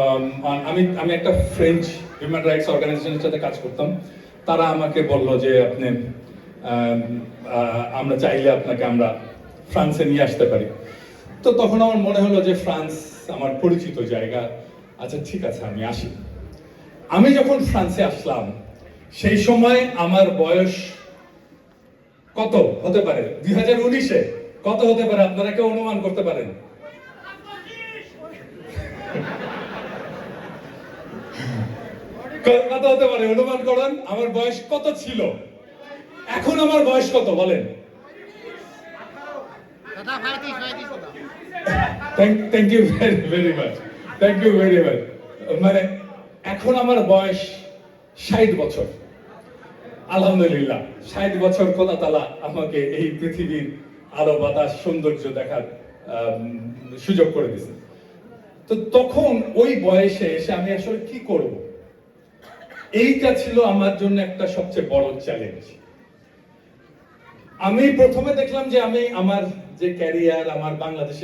আম, আমি আমি একটা ফ্রেঞ্চ হিউম্যান রাইটস অর্গানাইজেশনের সাথে কাজ করতাম। তারা আমাকে বলল যে আপনি আমরা চাইলে আপনাকে আমরা ফ্রান্সে নিয়ে আসতে পারি। তো তখন আমার মনে হলো যে ফ্রান্স আমার পরিচিত জায়গা। আচ্ছা ঠিক আছে আমি আসি। আমি যখন ফ্রান্সে আসলাম সেই সময় আমার বয়স কত হতে পারে? দুই হাজার উনিশে কত হতে পারে? আপনারা কেউ অনুমান করতে পারেন? হতে পারে, অনুমান করেন, আমার বয়স কত ছিল? এখন আমার বয়স কত, বলেন। Thank you very much thank you very much মানে এখন আমার বয়স ষাট বছর। আলহামদুলিল্লাহ, ষাট বছর খোদা তালা আমাকে এই পৃথিবীর আলো, বাতাস, সৌন্দর্য দেখার সুযোগ করে দিয়েছে। তো তখন ওই বয়সে এসে আমি আসলে কি করব? এইটা ছিল আমার জন্য একটা সবচেয়ে বড় চ্যালেঞ্জ আমি প্রথমে দেখলাম যে আমি আমার যে ক্যারিয়ার আমার বাংলাদেশে